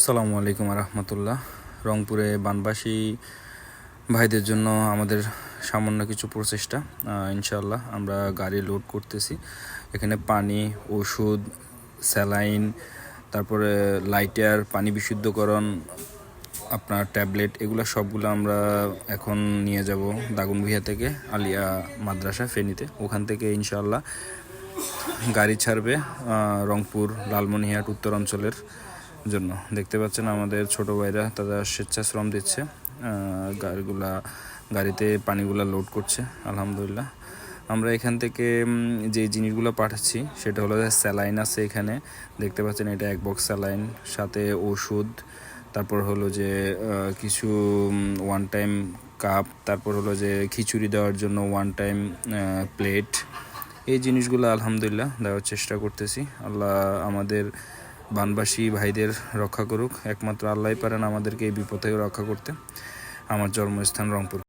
আসসালামু আলাইকুম রহমতুল্লাহ রংপুরে বানবাসী ভাইদের জন্য আমাদের সামান্য কিছু প্রচেষ্টা ইনশাল্লাহ আমরা গাড়ি লোড করতেছি। এখানে পানি, ওষুধ, স্যালাইন, তারপরে লাইটার পানি বিশুদ্ধকরণ, আপনার ট্যাবলেট, এগুলো সবগুলো আমরা এখন নিয়ে যাব দাগনভূঞা থেকে আলিয়া মাদ্রাসা ফেনীতে। ওখান থেকে ইনশাল্লাহ গাড়ি ছাড়বে রংপুর লালমনিহাট উত্তর অঞ্চলের জন্য। দেখতে পাচ্ছেন আমাদের ছোট ভাইরা, তারা স্বেচ্ছাশ্রম দিচ্ছে গাড়িগুলা, গাড়িতে পানিগুলা লোড করছে, আলহামদুলিল্লাহ। আমরা এখান থেকে যে জিনিসগুলো পাঠাচ্ছি, সেটা হলো স্যালাইন আছে এখানে। দেখতে পাচ্ছেন এটা এক বক্স স্যালাইন, সাথে ওষুধ, তারপর হলো যে কিছু ওয়ান টাইম কাপ তারপর হলো যে খিচুড়ি দেওয়ার জন্য ওয়ান টাইম প্লেট এই জিনিসগুলো আলহামদুলিল্লাহ দেওয়ার চেষ্টা করতেছি। আল্লাহ আমাদের বানবাসী ভাইদের রক্ষা করুক। একমাত্র আল্লাহ পারেন আমাদেরকে এই বিপদ থেকে রক্ষা করতে। আমার জন্মস্থান রংপুর।